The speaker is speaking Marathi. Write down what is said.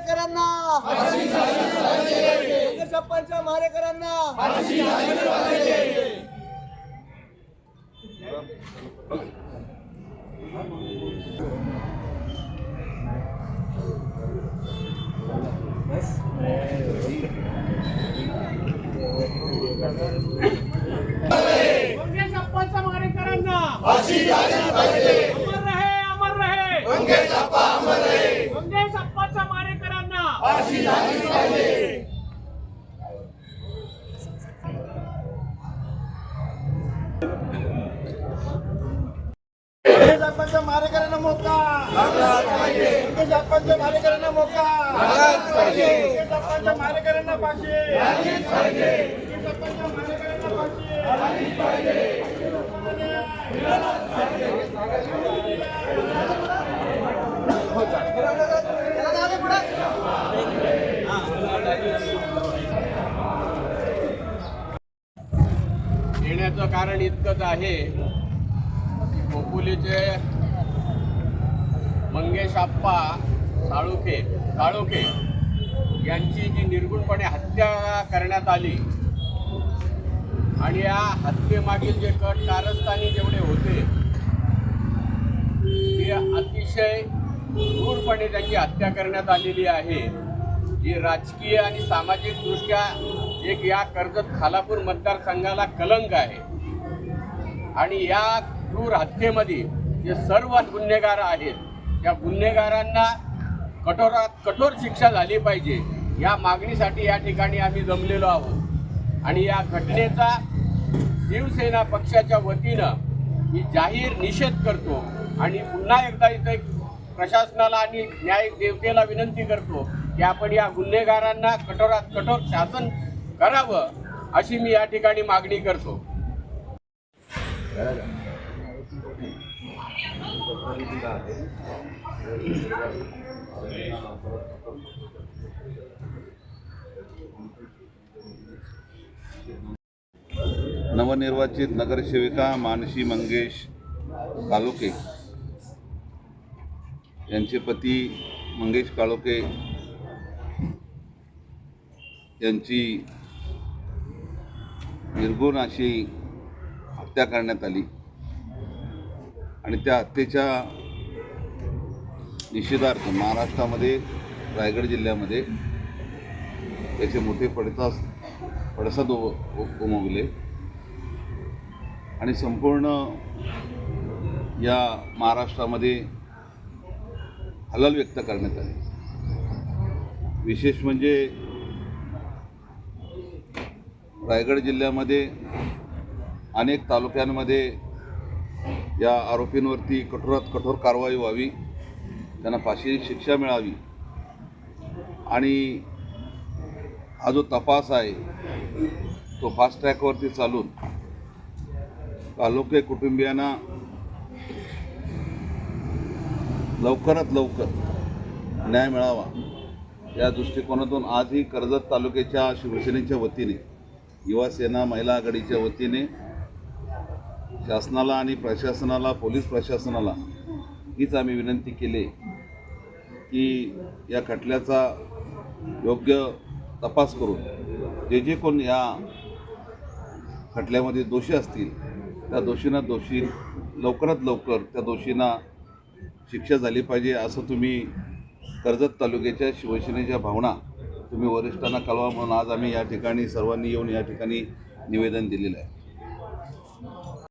मारेकरांना छप्पनच्या मारेकरांना छप्पनच्या मारेकरांना मुकेश अप्पांच्या मारेकरांना मोका मुकेश मारेकरांना मोका मुकेश याचं कारण इतकंच आहे. गोकुलीचे मंगेश आप्पा साळुखे साळुखे यांची जी निर्गुणपणे हत्या करण्यात आली आणि या हत्येमागील जे कट कारस्थानी जेवढे होते ते अतिशय क्रूरपणे त्यांची हत्या करण्यात आलेली आहे. जी राजकीय आणि सामाजिकदृष्ट्या एक या कर्जत खालापूर मतदारसंघाला कलंक आहे. आणि या क्रूर हत्येमध्ये जे सर्व गुन्हेगार आहेत त्या गुन्हेगारांना कठोरात कठोर शिक्षा झाली पाहिजे या मागणीसाठी या ठिकाणी आम्ही जमलेलो आहोत. आणि या घटनेचा शिवसेना पक्षाच्या वतीनं मी जाहीर निषेध करतो आणि पुन्हा एकदा इथे प्रशासनाला आणि न्याय देवतेला विनंती करतो की आपण या गुन्हेगारांना कठोरात कठोर शासन करावं अशी मी या ठिकाणी मागणी करतो. नवनिर्वाचित नगरसेविका मानसी मंगेश कालोके. यांचे पती मंगेश काळोके यांची निर्गुण अशी हत्या करण्यात आली. आणि त्या हत्येच्या निषेधार्थ महाराष्ट्रामध्ये रायगड जिल्ह्यामध्ये त्याचे मोठे पडतास पडसाद उमगले. आणि संपूर्ण या महाराष्ट्रामध्ये हलाल व्यक्त करण्यात आली. विशेष म्हणजे रायगड जिल्ह्यामध्ये अनेक तालुक्यांमध्ये या आरोपींवरती कठोरात कठोर कारवाई व्हावी त्यांना फाशीची शिक्षा मिळावी आणि हा जो तपास आहे तो फास्ट ट्रॅकवरती चालून तालुके कुटुंबियांना लवकरात लवकर न्याय मिळावा या दृष्टिकोनातून आजही कर्जत तालुक्याच्या शिवसेनेच्या वतीने युवासेना महिला आघाडीच्या वतीने शासनाला आणि प्रशासनाला पोलीस प्रशासनाला हीच आम्ही विनंती केली की या खटल्याचा योग्य तपास करून जे जे कोण या खटल्यामध्ये दोषी असतील त्या दोषींना दोषी लवकरात लवकर त्या दोषींना शिक्षा झाली पाहिजे असं तुम्ही कर्जत तालुक्याच्या शिवसेनेच्या भावना तुम्ही वरिष्ठांना कळवा म्हणून आज आम्ही या ठिकाणी सर्वांनी येऊन या ठिकाणी निवेदन दिलेलं आहे.